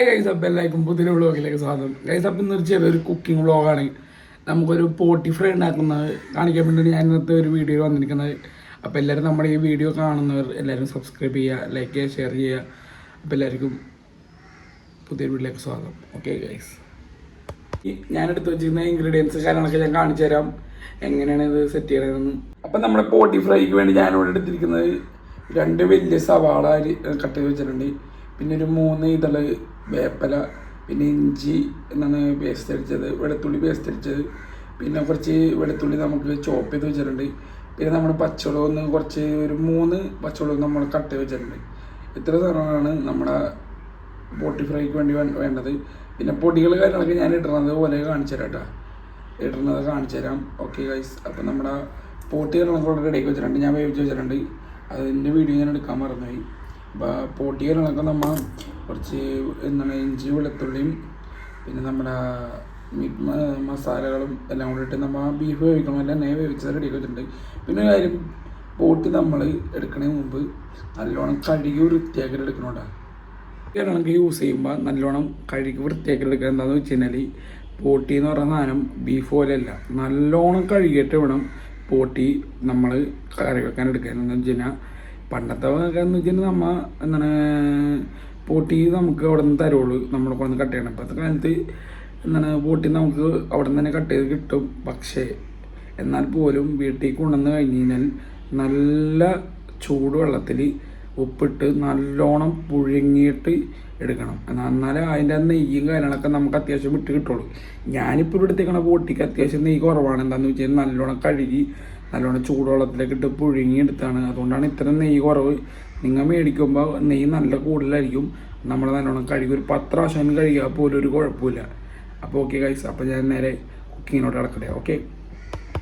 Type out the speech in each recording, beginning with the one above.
അപ്പം എല്ലാവർക്കും പുതിയ വ്ളോഗിലേക്ക് സ്വാഗതം. ഗൈസ് അപ്പം ഇന്നൊരു ചെറിയൊരു കുക്കിംഗ് വ്ളോഗാണ് നമുക്കൊരു പോട്ടി ഫ്രൈ ഉണ്ടാക്കുന്നത് കാണിക്കാൻ വേണ്ടി ഞാൻ ഇന്നത്തെ ഒരു വീഡിയോ വന്നിരിക്കുന്നത്. അപ്പോൾ എല്ലാവരും നമ്മുടെ ഈ വീഡിയോ കാണുന്നവർ എല്ലാവരും സബ്സ്ക്രൈബ് ചെയ്യുക ലൈക്ക് ചെയ്യുക ഷെയർ ചെയ്യുക. അപ്പോൾ എല്ലാവർക്കും പുതിയ വീഡിയോയിലേക്ക് സ്വാഗതം. ഓക്കെ ഗൈസ് ഞാൻ എടുത്ത് വെച്ചിരുന്ന ഇൻഗ്രീഡിയൻസ് കാര്യങ്ങളൊക്കെ ഞാൻ കാണിച്ചു തരാം. എങ്ങനെയാണ് ഇത് സെറ്റ് ചെയ്യണതെന്ന്. അപ്പം നമ്മുടെ പോട്ടി ഫ്രൈക്ക് വേണ്ടി ഞാനിവിടെ എടുത്തിരിക്കുന്നത് രണ്ട് വലിയ സവാള കട്ട് ചെയ്ത് വെച്ചിട്ടുണ്ട്. പിന്നെ ഒരു മൂന്ന് ഇതൾ വേപ്പല പിന്നെ ഇഞ്ചി എന്നാണ് പേസ്റ്റ് അടിച്ചത് വെളുത്തുള്ളി പേസ്റ്റ് അടിച്ചത് പിന്നെ കുറച്ച് വെളുത്തുള്ളി നമുക്ക് ചോപ്പ് ചെയ്ത് വെച്ചിട്ടുണ്ട്. പിന്നെ നമ്മൾ പച്ചവളം ഒന്ന് കുറച്ച് ഒരു മൂന്ന് പച്ചമുളക് നമ്മൾ കട്ട് ചെയ്ത് വെച്ചിട്ടുണ്ട്. ഇത്ര സാധനങ്ങളാണ് നമ്മുടെ പോട്ടി ഫ്രൈക്ക് വേണ്ടി വേണ്ടത്. പിന്നെ പൊടികൾ കാര്യങ്ങളൊക്കെ ഞാൻ ഇടുന്നത് പോലെ കാണിച്ചു തരാം കേട്ടോ. ഇടുന്നത് കാണിച്ചു തരാം. ഓക്കെ ഗൈസ് അപ്പം നമ്മുടെ പോട്ടി കാര്യങ്ങളൊക്കെ ഇവിടെ ഇടയ്ക്ക് വെച്ചിട്ടുണ്ട്. ഞാൻ വേവിച്ച് വെച്ചിട്ടുണ്ട്. അതിന്റെ വീഡിയോ ഞാൻ എടുക്കാൻ മറന്നുപോയി. കാര്യങ്ങളൊക്കെ നമ്മൾ കുറച്ച് എന്താണ് ഇഞ്ചി വെളുത്തുള്ളിയും പിന്നെ നമ്മുടെ മീറ്റ് മസാലകളും എല്ലാം കൂടി ഇട്ട് നമ്മൾ ബീഫ് വേവിക്കണം. എല്ലാം നെയ്യ് വേവിച്ചത് റെഡി വെച്ചിട്ടുണ്ട് പിന്നെ കാര്യം പോട്ടി നമ്മൾ എടുക്കണതിന് മുമ്പ് നല്ലോണം കഴുകി വൃത്തിയാക്കി എടുക്കണോട്ടാ ഇറങ്ങി യൂസ് ചെയ്യുമ്പോൾ നല്ലോണം കഴുകി വൃത്തിയാക്കി എടുക്കുക. എന്താണെന്ന് വെച്ച് കഴിഞ്ഞാൽ പോട്ടി എന്ന് പറയുന്ന സാധനം ബീഫ് പോലെയല്ല. നല്ലോണം കഴുകിയിട്ട് വേണം പോട്ടി നമ്മൾ കറി വെക്കാൻ എടുക്കുക എന്താണെന്ന് വെച്ച് കഴിഞ്ഞാൽ പണ്ടത്തെ എന്ന് വെച്ച് കഴിഞ്ഞാൽ നമ്മ എന്താണ് പോട്ടി നമുക്ക് അവിടെ നിന്ന് തരുള്ളൂ നമ്മളെ കൊണ്ട് കട്ട് ചെയ്യണം. ഇപ്പോഴത്തെ കാലത്ത് എന്താണ് പോട്ടി നമുക്ക് അവിടെ നിന്ന് തന്നെ കട്ട് ചെയ്ത് കിട്ടും. പക്ഷേ എന്നാൽ പോലും വീട്ടിൽ കൊണ്ടുവന്ന് കഴിഞ്ഞ് കഴിഞ്ഞാൽ നല്ല ചൂടുവെള്ളത്തിൽ ഉപ്പിട്ട് നല്ലോണം പുഴുങ്ങിയിട്ട് എടുക്കണം. എന്നാൽ എന്നാലേ അതിന്റെ നെയ്യും കാര്യങ്ങളൊക്കെ നമുക്ക് അത്യാവശ്യം വിട്ട് കിട്ടുള്ളൂ. ഞാനിപ്പോൾ ഇവിടെ എടുത്തേക്കണ പോട്ടിക്ക് അത്യാവശ്യം നെയ്യ് കുറവാണ്. എന്താണെന്ന് വെച്ചാൽ നല്ലോണം കഴുകി നല്ലോണം ചൂടുവെള്ളത്തിലേക്ക് ഇട്ട് പുഴുങ്ങിയെടുത്താണ്. അതുകൊണ്ടാണ് ഇത്ര നെയ്യ് കുറവ്. നിങ്ങൾ മേടിക്കുമ്പോൾ നെയ്യ് നല്ല കൂടുതലായിരിക്കും. നമ്മൾ നല്ലോണം കഴുകി ഒരു പത്ത് പ്രാവശ്യം കഴുകിയാൽ പോലും ഒരു കുഴപ്പമില്ല. അപ്പോൾ ഓക്കെ ഗൈസ് അപ്പോൾ ഞാൻ നേരെ കുക്കിങ്ങിനോട്ട് കിടക്കട്ടെ ഓക്കെ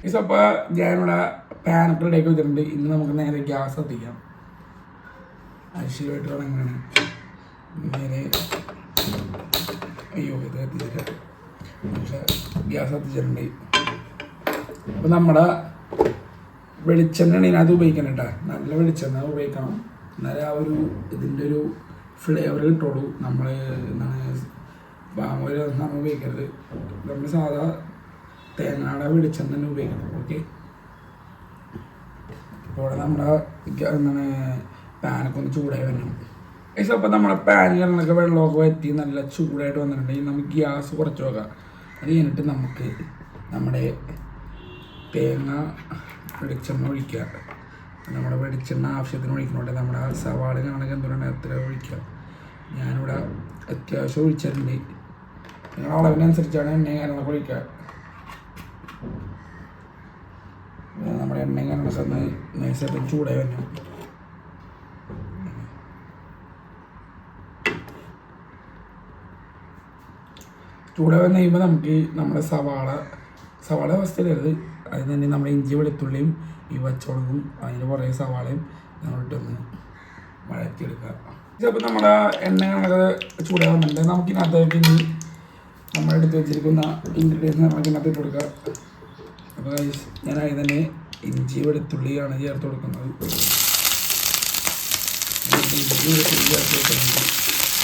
ഗൈസ് അപ്പോൾ ഞാനിവിടെ പാനൊക്കെ ഇടയ്ക്ക് വെച്ചിട്ടുണ്ട്. ഇന്ന് നമുക്ക് നേരെ ഗ്യാസ് എത്തിക്കാം അരിശീലമായിട്ട് തുടങ്ങണം നേരെ അയ്യോ ഇത് എത്തിച്ചിട്ട് പക്ഷേ ഗ്യാസ് എത്തിച്ചിട്ടുണ്ട് അപ്പോൾ നമ്മുടെ വെളിച്ചെണ്ണയാണ് ഇതിനകത്ത് ഉപയോഗിക്കണം കേട്ടോ. നല്ല വെളിച്ചെണ്ണ ഉപയോഗിക്കണം. എന്നാലേ ആ ഒരു ഇതിന്റെ ഒരു ഫ്ലേവർ കിട്ടുള്ളൂ. നമ്മൾ എന്താണ് പാമോൽ നമ്മൾ ഉപയോഗിക്കരുത്. നമ്മൾ സാധാ തേങ്ങയുടെ വെളിച്ചെണ്ണ തന്നെ ഉപയോഗിക്കണം. ഓക്കെ അപ്പോൾ നമ്മുടെ എന്താണ് പാനൊക്കെ ഒന്ന് ചൂടായി വരണം. പക്ഷെ അപ്പോൾ നമ്മുടെ പാനിലൊക്കെ വെള്ളമൊക്കെ വറ്റി നല്ല ചൂടായിട്ട് വന്നിട്ടുണ്ടെങ്കിൽ നമുക്ക് ഗ്യാസ് കുറച്ച് വെക്കാം. അത് കഴിഞ്ഞിട്ട് നമുക്ക് നമ്മുടെ തേങ്ങ വെളിച്ചെണ്ണ ഒഴിക്കുക. നമ്മുടെ വെളിച്ചെണ്ണ ആവശ്യത്തിന് ഒഴിക്കണോട്ടെ നമ്മുടെ സവാളിനാണെങ്കിൽ എന്തുകൊണ്ട് എത്ര ഒഴിക്കുക? ഞാനിവിടെ അത്യാവശ്യം ഒഴിച്ചിട്ടുണ്ട്. നിങ്ങളുടെ അളവിനനുസരിച്ചാണ് എണ്ണയും കാര്യങ്ങളൊക്കെ ഒഴിക്കുക. നമ്മുടെ എണ്ണയും കാര്യങ്ങളൊക്കെ ഒന്ന് നൈസായിട്ട് ചൂടായി വന്നു. ചൂടായി വന്നു കഴിയുമ്പോൾ നമുക്ക് നമ്മുടെ സവാള സവാള അവസ്ഥയിലരുത് അത് തന്നെ നമ്മുടെ ഇഞ്ചി വെളുത്തുള്ളിയും ഈ പച്ചമുളകും അതിന് കുറേ സവാളയും നമ്മളിട്ടൊന്ന് വഴറ്റിയെടുക്കുക. ചിലപ്പോൾ നമ്മുടെ എണ്ണകളൊക്കെ കണക്ക് ചൂടാകുന്നുണ്ട് നമുക്കിനകത്തേക്ക് ഇനി നമ്മളെടുത്ത് വെച്ചിരിക്കുന്ന ഇൻഗ്രീഡിയൻസ് നമുക്കിനകത്ത് ഇട്ട് കൊടുക്കുക അപ്പോൾ ഞാൻ ആദ്യം തന്നെ ഇഞ്ചി വെളുത്തുള്ളിയാണ് ചേർത്ത് കൊടുക്കുന്നത്. ഇഞ്ചി വെളുത്തുള്ളി ചേർത്ത് കൊടുക്കുന്നുണ്ട്.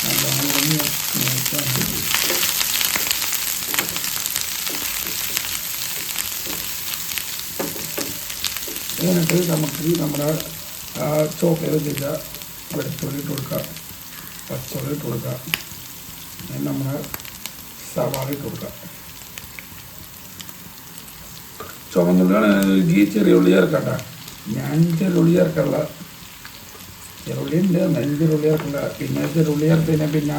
നല്ലോണം ഒന്ന് നോക്കുകയാണ് എന്നിട്ട് നമുക്ക് നമ്മുടെ ചോപ്പ് ചെയ്ത്? വെളുത്തുള്ളി ഇട്ട് കൊടുക്കാം. പച്ചമുളക് ഇട്ട് കൊടുക്കാം. പിന്നെ നമ്മൾ സവാള ഇട്ട് കൊടുക്കുക ചുവന്നുള്ളിയാണ് ഈ ചെറിയ ഉള്ളി ചേർക്കട്ടെ. ഞാൻ ചെറുള്ളി ചേർക്കല്ല ചെറുള്ളി ഉണ്ട് എന്നാലും ചെറുള്ളി ചേർക്കില്ല. പിന്നെ ചെറുള്ളി ചേർത്ത് കഴിഞ്ഞാൽ പിന്നെ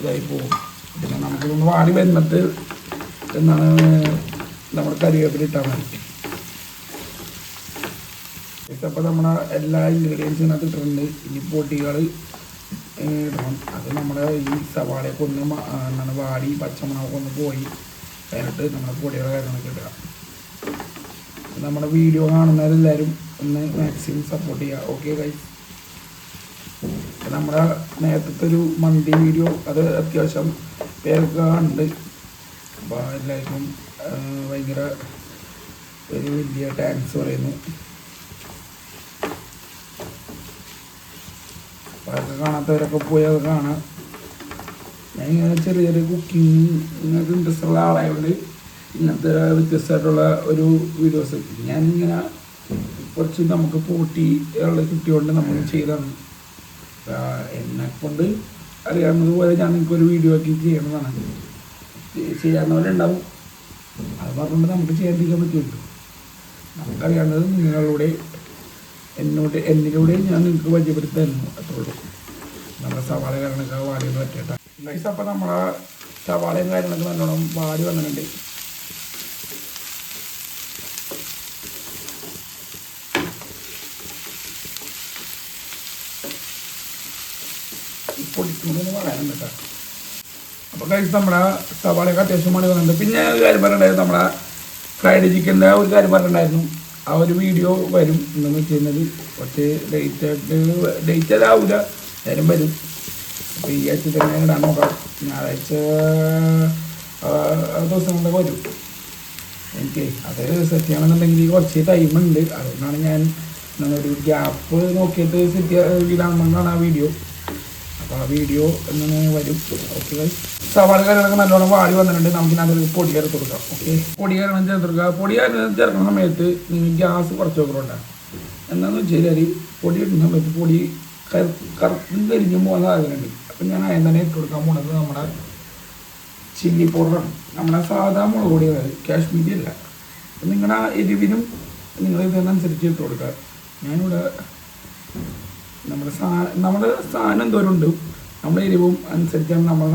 ഇതായി പോകും. പിന്നെ നമുക്കിതൊന്ന് വാടി വരുന്നത് എന്നാണ് നമ്മുടെ കരിവേപ്പിലിട്ടാൽ മതി. ഇതപ്പോൾ നമ്മുടെ എല്ലാ ഇൻഗ്രീഡിയൻസും ഇതിനകത്ത് ഇട്ടിട്ടുണ്ട്. ഇനി പൊടികൾ ഇടണം. അത് നമ്മുടെ ഈ സവാളയൊക്കെ ഒന്ന് എന്താണ് വാടി പച്ചമുളകൊക്കെ ഒന്ന് പോയി കഴിഞ്ഞിട്ട് നമ്മുടെ പൊടികൾ കാര്യങ്ങളൊക്കെ ഇടുക. നമ്മുടെ വീഡിയോ കാണുന്നവരെല്ലാവരും ഒന്ന് മാക്സിമം സപ്പോർട്ട് ചെയ്യുക. ഓക്കെ ഗൈസ് നമ്മുടെ നേരത്തെ ഒരു മന്തി വീഡിയോ അത് അത്യാവശ്യം പേർക്ക് ഉണ്ട് അപ്പോൾ എല്ലാവർക്കും ഭയങ്കര ഒരു വലിയ താങ്ക്സ് പറയുന്നു. അതൊക്കെ കാണാത്തവരൊക്കെ പോയി അത് കാണാം. ഞാനിങ്ങനെ ചെറിയ ചെറിയ കുക്കിംഗ് ഇൻട്രസ്റ്റ് ഉള്ള ആളായതുകൊണ്ട് ഇങ്ങനത്തെ വ്യത്യസ്തമായിട്ടുള്ള ഒരു വീഡിയോസ് ഞാൻ ഇങ്ങനെ കുറച്ച് നമുക്ക് പോട്ടി ഉള്ള കിട്ടിയോണ്ട് നമ്മൾ ചെയ്തതാണ്. എന്നെ കൊണ്ട് അറിയാവുന്നത് പോലെ ഞാൻ നിങ്ങൾക്ക് ഒരു വീഡിയോ ആക്കി ചെയ്യണതാണ്. ചെയ്യാവുന്നവരെ ഉണ്ടാവും അത് പറഞ്ഞുകൊണ്ട് നമുക്ക് ചെയ്യാതിരിക്കാൻ പറ്റുമല്ലോ. നമുക്കറിയാവുന്നത് നിങ്ങളുടെ എന്നോട് എന്നിലൂടെ ഞാൻ നിങ്ങൾക്ക് പരിചയപ്പെടുത്തായിരുന്നു അത്രയുള്ളൂ. നമ്മുടെ സവാള കാര്യങ്ങളൊക്കെ വാടി പറ്റേട്ടാ ഗൈസ് അപ്പം നമ്മളെ സവാളയും കാര്യങ്ങളൊക്കെ നല്ലോണം വാടി വന്നിട്ടുണ്ട്. പൊടിക്കുമ്പോൾ പറയാനുണ്ട് അപ്പോൾ കഴിച്ച് നമ്മുടെ സവാളയൊക്കെ അത്യാവശ്യം മണി വന്നിട്ടുണ്ട്. പിന്നെ ഒരു കാര്യം പറഞ്ഞിട്ടുണ്ടായിരുന്നു നമ്മുടെ ഫ്രൈഡ് ചിക്കന്റെ ഒരു കാര്യം പറഞ്ഞിട്ടുണ്ടായിരുന്നു ആ ഒരു വീഡിയോ വരും. എന്താണെന്ന് വെച്ച് കഴിഞ്ഞാൽ കുറച്ച് ഡേറ്റ് ഡേറ്റ് അതാവില്ല നേരം വരും. അപ്പോൾ ഈ ആഴ്ച തന്നെ ഇടാൻ നോക്കാം. ഞായറാഴ്ച ആ, ആ ദിവസം കൊണ്ട് വരും. എനിക്ക് അത് സെറ്റ് ചെയ്യണമെന്നുണ്ടെങ്കിൽ കുറച്ച് ടൈമുണ്ട് അതുകൊണ്ടാണ് ഞാൻ ഒരു ഗ്യാപ്പ് നോക്കിയിട്ട് സെറ്റ് ഇടാമെന്നാണ് ആ വീഡിയോ അപ്പോൾ ആ വീഡിയോ എങ്ങനെ വരും. ഓക്കെ സവാള കറികളൊക്കെ നല്ലോണം വാടി വന്നിട്ടുണ്ട്. നമുക്ക് ഇതിനകത്ത് പൊടി കയറി കൊടുക്കാം. ഓക്കെ പൊടി കയറണം ചേർത്ത് പൊടി ചേർക്കുന്ന സമയത്ത് നിങ്ങൾ ഗ്യാസ് കുറച്ച് വെക്കണുണ്ടാകും എന്താണെന്ന് വെച്ച് കഴിഞ്ഞാൽ പൊടി ഇടുന്ന സമയത്ത് പൊടി കറുത്തും കരിഞ്ഞും പോകുന്ന സാധനമുണ്ട് അപ്പം ഞാൻ അതിന് തന്നെ ഇട്ട് കൊടുക്കാൻ പോണത് നമ്മുടെ ചില്ലി പൗഡറാണ് നമ്മുടെ സാധാ മുളക് പൊടിയാണ് കാശ്മീരി അല്ല. നിങ്ങളുടെ എരിവിനും നിങ്ങൾ ഇതിനനുസരിച്ച് ഇട്ട് കൊടുക്കുക. ഞാനിവിടെ നമ്മുടെ സാ നമ്മുടെ സാധനം എന്തോരം ഉണ്ട് നമ്മുടെ എരിവും അനുസരിച്ചാണ് നമ്മൾ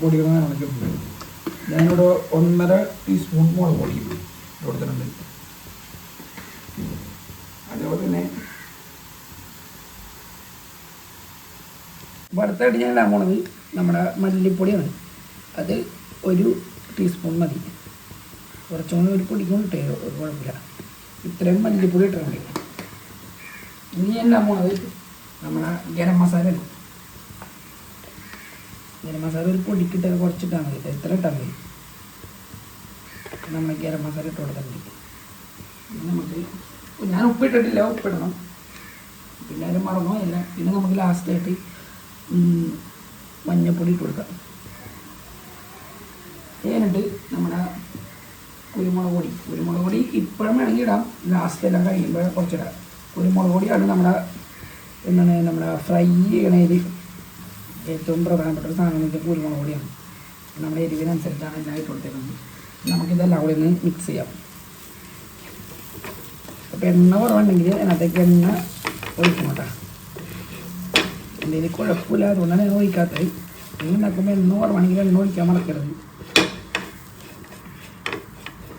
പൊടികളെ കണക്കിട്ടുണ്ട് ഞാനിവിടെ ഒന്നര ടീസ്പൂൺ മുളക് പൊടി കൊടുത്തിട്ടുണ്ട് അതേപോലെ തന്നെ വറുത്തായിട്ട് ഞാൻ ഇടാൻ പോണത് നമ്മുടെ മല്ലിപ്പൊടിയാണ്. അത് ഒരു ടീസ്പൂൺ മതി. കുറച്ചുകൂടി ഒരു പൊടിക്കും ഇട്ടേ ഒരു കുഴപ്പമില്ല. ഇത്രയും മല്ലിപ്പൊടി ഇട്ടാൽ മതി. ഇനി ഞാൻ ഇടാൻ പോണത് നമ്മുടെ ഗരം മസാല ഗരം മസാല ഒരു പൊടിക്കിട്ട് കുറച്ചിട്ടാൽ മതി. എത്ര ഇട്ടാൽ മതി? നമ്മൾ ഗരം മസാല ഇട്ട് ഇനി നമുക്ക് ഞാൻ ഉപ്പിട്ടിട്ടില്ല ഉപ്പിടണം പിന്നെ അത് മറന്നോ ഇല്ല. പിന്നെ നമുക്ക് ലാസ്റ്റായിട്ട് മഞ്ഞപ്പൊടി ഇട്ട് കൊടുക്കാം. എന്നിട്ട് നമ്മുടെ കുരുമുളക് പൊടി. കുരുമുളക് പൊടി ഇപ്പോഴും വേണമെങ്കിൽ ഇടാം. ലാസ്റ്റ് എല്ലാം കഴിയുമ്പോൾ കുറച്ചിടാം. കുരുമുളക് പൊടിയാണ് നമ്മുടെ എന്താണ് നമ്മുടെ ഫ്രൈ ചെയ്യണതിൽ ഏറ്റവും പ്രധാനപ്പെട്ട ഒരു സാധനം വെച്ചാൽ കുരുമുളക് പൊടിയാണ്. നമ്മുടെ എരിവിനനുസരിച്ചാണ് എല്ലാം ഇട്ട് കൊടുത്തേക്കുന്നത്. നമുക്കിതെല്ലാം കൂടി ഒന്ന് മിക്സ് ചെയ്യാം. അപ്പോൾ എണ്ണ കുറവുണ്ടെങ്കിൽ അതിനകത്തേക്ക് എണ്ണ ഒഴിക്കണം കേട്ടോ. എന്തെങ്കിലും കുഴപ്പമില്ല അതുകൊണ്ടാണ് ഞാൻ ഒഴിക്കാത്തത്. നിങ്ങൾ ഉണ്ടാക്കുമ്പോൾ എണ്ണ കുറവാണെങ്കിൽ എണ്ണ ഒഴിക്കാൻ മറക്കരുത്.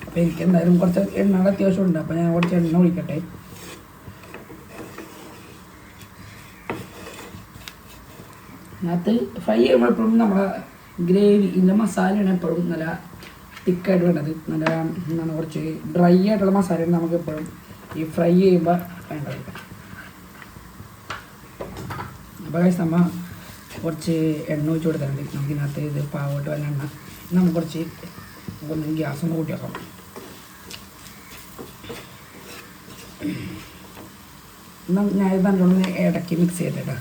അപ്പോൾ എനിക്ക് എന്തായാലും കുറച്ച് എണ്ണയുടെ അത്യാവശ്യം ഉണ്ട്. അപ്പോൾ ഞാൻ കുറച്ച് എണ്ണ ഒഴിക്കട്ടെ. അതിനകത്ത് ഫ്രൈ ചെയ്യുമ്പോൾ എപ്പോഴും നമ്മുടെ ഗ്രേവി ഇതിന്റെ മസാലയാണ് എപ്പോഴും നല്ല തിക്കായിട്ട് വേണ്ടത്. നല്ല എന്താണ് കുറച്ച് ഡ്രൈ ആയിട്ടുള്ള മസാലയാണ് നമുക്ക് എപ്പോഴും ഈ ഫ്രൈ ചെയ്യുമ്പോൾ വേണ്ടത്. അപ്പോൾ കഴിച്ച് നമ്മൾ കുറച്ച് എണ്ണ ഒഴിച്ച് കൊടുത്തിട്ടുണ്ട്. നമുക്ക് ഇതിനകത്ത് ഇത് പാവോട്ട് വല്ല എണ്ണ. നമുക്ക് കുറച്ച് ഒന്ന് ഗ്യാസ് ഒന്ന് കൂട്ടി വെക്കാം ഞാൻ ഇത് നല്ലോണം ഇടയ്ക്ക് മിക്സ് ചെയ്തിട്ടാ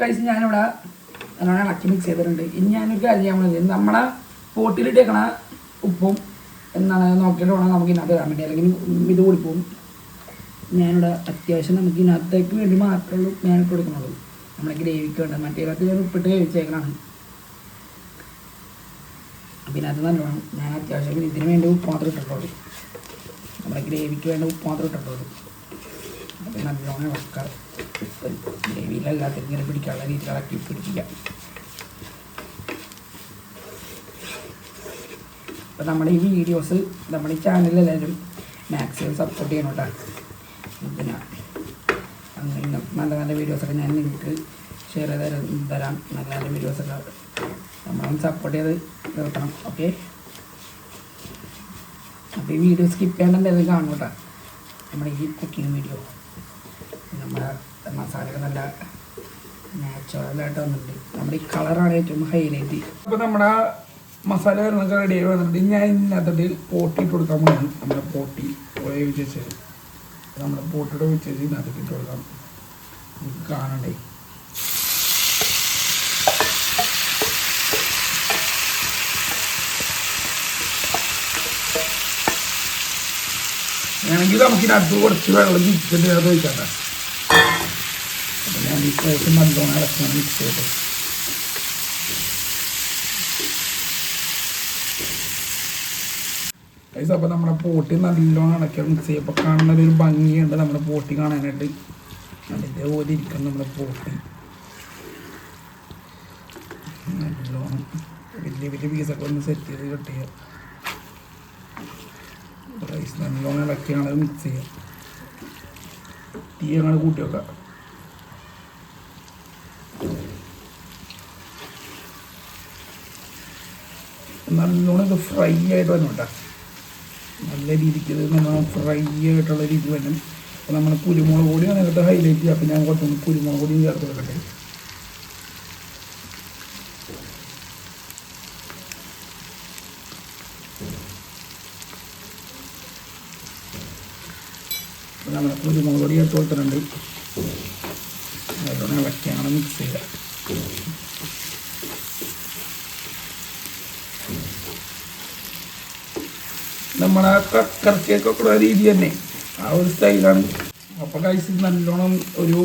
കഴിച്ച് ഞാനിവിടെ നല്ലോണം ഇളക്കി മിക്സ് ചെയ്തിട്ടുണ്ട്. ഇനി ഞാനൊരു കാര്യം ചെയ്യാൻ പോകുന്നത് നമ്മളെ പോട്ടിലിട്ടേക്കണ ഉപ്പും എന്നാണ് നോക്കിയിട്ട് വേണം നമുക്ക് ഇതിനകത്ത് ഇടാൻ വേണ്ടി. അല്ലെങ്കിൽ ഇത് കൂടിപ്പോവും ഞാനിവിടെ അത്യാവശ്യം നമുക്ക് ഇതിനകത്തേക്ക് വേണ്ടി മാത്രമേ ഞാൻ ഇട്ട് കൊടുക്കുന്നുള്ളൂ നമ്മുടെ ഗ്രേവിക്ക് വേണ്ട മറ്റേതൊക്കെ ഞാൻ ഉപ്പിട്ട് വേവിച്ചേക്കണാണ് അപ്പം ഇതിനകത്ത് നല്ലോണം ഞാൻ അത്യാവശ്യം ഇതിന് വേണ്ടി ഉപ്പ് മാത്രം ഇട്ടിട്ടുള്ളൂ. നമ്മുടെ ഗ്രേവിക്ക് വേണ്ട ഉപ്പ് മാത്രം ഇട്ടിട്ടുള്ളൂ. നല്ലോണം ഇളക്കാം ഗ്രേവിയിലല്ലാത്ത ഇങ്ങനെ പിടിക്കാനുള്ള രീതിയിൽ ഇളക്കി പിടിപ്പിക്കാം അപ്പോൾ നമ്മുടെ ഈ വീഡിയോസ് നമ്മുടെ ഈ ചാനലിലെല്ലാവരും മാക്സിമം സപ്പോർട്ട് ചെയ്യണം കേട്ടോ അങ്ങനെ നല്ല നല്ല വീഡിയോസൊക്കെ ഞാൻ നിങ്ങൾക്ക് ഷെയർ ചെയ്ത് തരാം തരാം. നല്ല നല്ല വീഡിയോസൊക്കെ നമ്മളൊന്ന് സപ്പോർട്ട് ചെയ്ത് നിർത്തണം ഓക്കെ അപ്പോൾ ഈ വീഡിയോ സ്കിപ്പ് ചെയ്യേണ്ട എന്തെങ്കിലും കാണും കേട്ടോ നമ്മുടെ ഈ കുക്കിംഗ് വീഡിയോ നമ്മുടെ മസാലയൊക്കെ നല്ല നാച്ചുറലായിട്ട് വന്നിട്ടുണ്ട് നമ്മുടെ ഈ കളറാണ് ഏറ്റവും ഹൈലൈറ്റ് അപ്പോൾ നമ്മുടെ മസാല കാര്യങ്ങളൊക്കെ റെഡി ആയി വന്നിട്ട് ഞാൻ ഇതിനകത്തോട്ട് പോട്ടി ഇട്ട് കൊടുക്കാൻ പോകണം നമ്മുടെ പോട്ടി പോയ വിചാരിച്ചത് നമ്മുടെ പോട്ടിയുടെ വിചാരിച്ച് ഇതിനകത്തോട്ട് ഇട്ട് കൊടുക്കാം. നമുക്ക് കാണണ്ടേ? വേണമെങ്കിൽ നമുക്കിതിനകത്ത് കുറച്ച് വെള്ളം തിരിച്ചിട്ട് അത് വയ്ക്കാം പോട്ട് നല്ലോണം ഇളക്കണം മിക്സ് ചെയ്ത് ഗൈസ് അപ്പോൾ നമ്മുടെ പോട്ടി നല്ലോണം ഇളക്കി മിക്സ് ചെയ്യും. അപ്പോൾ കാണുന്ന ഒരു ഭംഗിയുണ്ട് നമ്മുടെ പോട്ടി കാണാനായിട്ട്. അതേപോലെ ഇരിക്കും നമ്മുടെ പോട്ടി. നല്ലോണം വലിയ വലിയ പീസൊക്കെ ഒന്ന് സെറ്റ് ചെയ്ത് കട്ട് ചെയ്യുക റൈസ് നല്ലോണം ഇളക്കിയാണ് മിക്സ് ചെയ്യുക തീ അങ്ങനെ കൂട്ടി വെക്കുക നല്ലോണം ഇത് ഫ്രൈ ആയിട്ട് വരണം കേട്ടോ നല്ല രീതിക്ക് നല്ലോണം ഫ്രൈ ആയിട്ടുള്ള രീതി വരണം. അപ്പോൾ നമ്മൾ കുരുമുളക് പൊടി അതിനകത്ത് ഹൈലൈറ്റ് ചെയ്യാം അപ്പോൾ ഞാൻ കുറച്ചൊന്ന് കുരുമുളക് പൊടിയും ചേർത്ത് വെക്കട്ടെ അപ്പോൾ നമ്മൾ കുരുമുളക് പൊടി ചേർത്ത് കൊടുത്തിട്ടുണ്ട്. നല്ലോണം ഇളക്കിയാണ് മിക്സ് ചെയ്യുക. നമ്മളെ കറക്കിയൊക്കെ രീതി തന്നെ. ആ ഒരു സ്റ്റൈലാണ്. അപ്പോൾ കഴിച്ച് നല്ലോണം ഒരു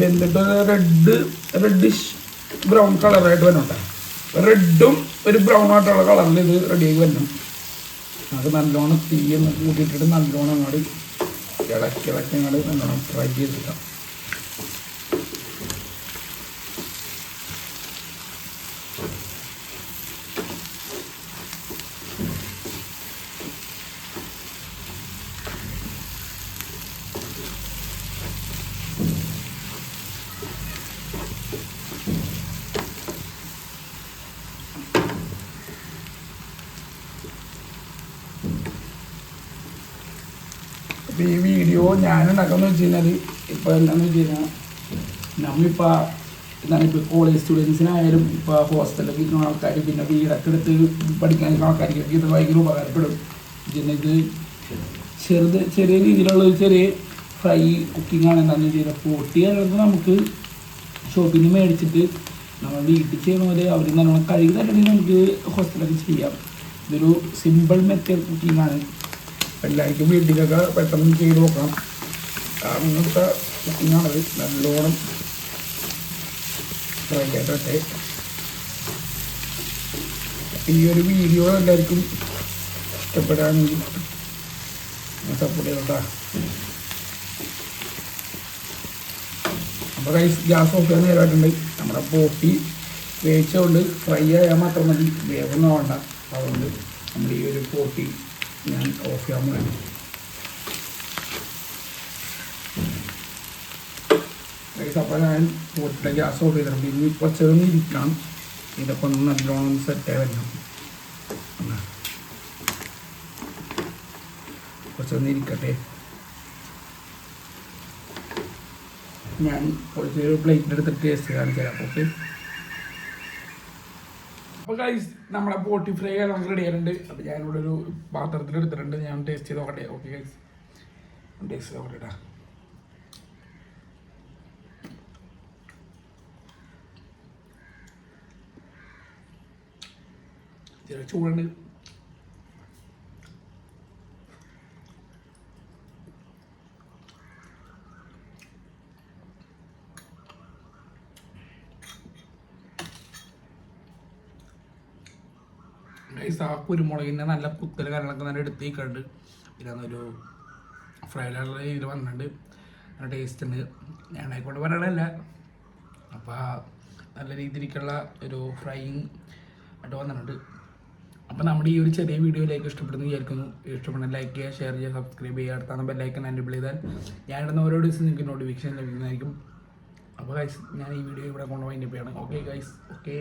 വെന്തിട്ട് റെഡ് റെഡിഷ് ബ്രൗൺ കളറായിട്ട് വരണ്ട റെഡും ഒരു ബ്രൗൺ ആയിട്ടുള്ള കളറിൽ ഇത് റെഡിയായി വരണം. അത് നല്ലോണം തീയൊന്ന് കൂട്ടിയിട്ടിട്ട് നല്ലോണം അങ്ങോട്ട് ഇളക്കി ഇളക്കി അങ്ങോട്ട് നല്ലോണം ഫ്രൈ ചെയ്തിടാം ഈ വീഡിയോ ഞാൻ ഉണ്ടാക്കാന്ന് വെച്ച് കഴിഞ്ഞാൽ ഇപ്പോൾ എന്താണെന്ന് വെച്ച് കഴിഞ്ഞാൽ നമ്മളിപ്പോൾ എന്താണ് ഇപ്പോൾ കോളേജ് സ്റ്റുഡൻസിനായാലും ഇപ്പോൾ ഹോസ്റ്റലിലൊക്കെ ഇരിക്കുന്ന ആൾക്കാർ പിന്നെ വീടൊക്കെ എടുത്ത് പഠിക്കാൻ നിൽക്കുന്ന ഇത് ഭയങ്കര ഉപകാരപ്പെടും. പിന്നെ ഇത് ചെറുത് ചെറിയ രീതിയിലുള്ള ചെറിയ ഫ്രൈ കുക്കിംഗ് ആണ് എന്താണെന്ന് വെച്ച് കഴിഞ്ഞാൽ പൊട്ടി അല്ലെങ്കിൽ നമുക്ക് ഷോപ്പിൽ നിന്ന് മേടിച്ചിട്ട് നമ്മൾ വീട്ടിൽ ചെയ്യുന്ന പോലെ അവർ നല്ലോണം കഴുകി തരണമെങ്കിൽ നമുക്ക് ഹോസ്റ്റലൊക്കെ ചെയ്യാം. ഇതൊരു സിമ്പിൾ മെത്തേഡ് കുക്കിംഗ് ആണ്. എല്ലാവർക്കും വീട്ടിലൊക്കെ പെട്ടെന്ന് ചെയ്ത് നോക്കാം ഇന്നത്തെ കുക്കിങ്ങാണത് നല്ലോണം ഫ്രൈ ആയിട്ടെ ഈ ഒരു വീഡിയോ എല്ലാവർക്കും ഇഷ്ടപ്പെടാമെങ്കിൽ സപ്പോർട്ട് ചെയ്തോട്ടാ അപ്പോൾ റൈസ് ഗ്യാസ് ഓഫ് ചെയ്യാൻ നേരമായിട്ടുണ്ട്. നമ്മുടെ പോട്ടി വേവിച്ചുകൊണ്ട് ഫ്രൈ ആയാൽ മാത്രം മതി. വേവൊന്നും വേണ്ട അതുകൊണ്ട് നമ്മൾ ഈ ഒരു പോട്ടി ഞാൻ ഓഫ് ചെയ്യാൻ വേണ്ടി അപ്പോൾ ഞാൻ പോട്ടിന്റെ ഗ്യാസ് ഓഫ് ചെയ്തിട്ടുണ്ട് ഇനി കുറച്ചൊന്ന് ഇരിക്കണം ഇതൊക്കെ ഒന്ന് നല്ലോണം സെറ്റായി വരണം. കുറച്ചൊന്ന് ഇരിക്കട്ടെ ഞാൻ കുറച്ചൊരു പ്ലേറ്റ് എടുത്തിട്ട് ടേസ്റ്റ് കാണിച്ചു തരാം ഓക്കെ അപ്പോൾ ഗൈസ് നമ്മുടെ പോട്ടി ഫ്രൈ നമുക്ക് റെഡി ആയിട്ടുണ്ട്. അപ്പോൾ ഞാനിവിടെ ഒരു പാത്രത്തിൽ എടുത്തിട്ടുണ്ട്. ഞാൻ ടേസ്റ്റ് ചെയ്ത് നോക്കട്ടെ. ഓക്കെ ഗൈസ് ടേസ്റ്റ് ചെയ്ത് നോക്കട്ടെ ട്ടാ. ചൂടുണ്ട്. ഗൈസ് ആ കുരുമുളകിന്റെ നല്ല കുത്തൽ കാര്യങ്ങളൊക്കെ നല്ല എടുത്തേക്കുണ്ട്. പിന്നെ അതൊരു ഫ്രൈഡുള്ള ഇതിൽ വന്നിട്ടുണ്ട്. നല്ല ടേസ്റ്റ് ഉണ്ട്. ഞാനായിക്കൊണ്ട് പറയണല്ല അപ്പോൾ നല്ല രീതിയിലേക്കുള്ള ഒരു ഫ്രൈയിങ് ആയിട്ട് വന്നിട്ടുണ്ട്. അപ്പോൾ നമ്മുടെ ഈ ഒരു ചെറിയ വീഡിയോയിലേക്ക് ഇഷ്ടപ്പെടുന്നു വിചാരിക്കുന്നു. ഇഷ്ടപ്പെടുന്ന ലൈക്ക് ചെയ്യുക ഷെയർ ചെയ്യുക സബ്സ്ക്രൈബ് ചെയ്യുക. അടുത്താണ് ബെല്ലൈക്കൻ എനേബിൾ ചെയ്താൽ ഇടുന്ന ഓരോ ദിവസം നിങ്ങൾക്ക് നോട്ടിഫിക്കേഷൻ ലഭിക്കുന്നതായിരിക്കും. അപ്പോൾ ഗൈസ് ഞാൻ ഈ വീഡിയോ ഇവിടെ കൊണ്ടുപോയി ചെയ്യണം. Okay guys okay